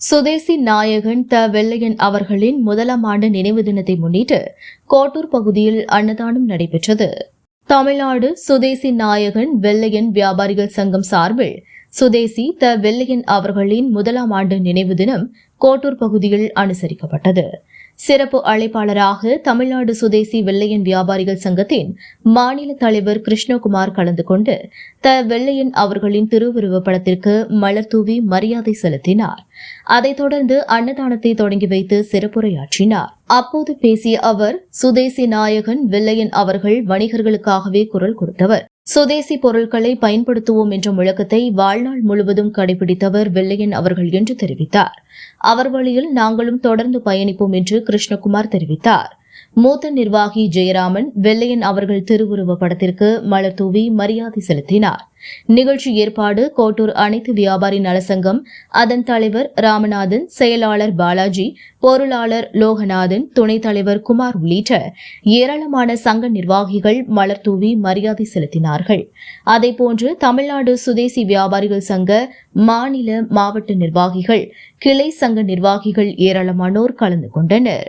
சுதேசி நாயகன் த வெள்ளையன் அவர்களின் முதலாம் ஆண்டு நினைவு தினத்தை முன்னிட்டு கோட்டூர் பகுதியில் அன்னதானம் நடைபெற்றது. தமிழ்நாடு சுதேசி நாயகன் வெள்ளையன் வியாபாரிகள் சங்கம் சார்பில் சுதேசி த வெள்ளையன் அவர்களின் முதலாம் ஆண்டு நினைவு தினம் கோட்டூர் பகுதியில் அனுசரிக்கப்பட்டது. சிறப்பு அழைப்பாளராக தமிழ்நாடு சுதேசி வெள்ளையன் வியாபாரிகள் சங்கத்தின் மாநில தலைவர் கிருஷ்ணகுமார் கலந்து கொண்டு த வெள்ளையன் அவர்களின் திருவுருவப் படத்திற்கு மலர் தூவி மரியாதை செலுத்தினார். அதைத் தொடர்ந்து அன்னதானத்தை தொடங்கி வைத்து சிறப்புரையாற்றினார். அப்போது பேசிய அவர் சுதேசி நாயகன் வெள்ளையன் அவர்கள் வணிகர்களுக்காகவே குரல் கொடுத்தவர். சுதேசி பொருட்களை பயன்படுத்துவோம் என்ற முழக்கத்தை வாழ்நாள் முழுவதும் கடைபிடித்தவர் வெள்ளையன் அவர்கள் என்று தெரிவித்தார். அவர் வழியில் நாங்களும் தொடர்ந்து பயணிப்போம் என்று கிருஷ்ணகுமார் தெரிவித்தார். மூத்த நிர்வாகி ஜெயராமன் வெள்ளையன் அவர்கள் திருவுருவ படத்திற்கு மலர் தூவி மரியாதை செலுத்தினார். நிகழ்ச்சி ஏற்பாடு கோட்டூர் அனைத்து வியாபாரி நலசங்கம் அதன் தலைவர் ராமநாதன் செயலாளர் பாலாஜி பொருளாளர் லோகநாதன் துணைத் தலைவர் குமார் உள்ளிட்ட ஏராளமான சங்க நிர்வாகிகள் மலர் தூவி மரியாதை செலுத்தினார்கள். அதேபோன்று தமிழ்நாடு சுதேசி வியாபாரிகள் சங்க மாநில மாவட்ட நிர்வாகிகள் கிளை சங்க நிர்வாகிகள் ஏராளமானோர் கலந்து கொண்டனர்.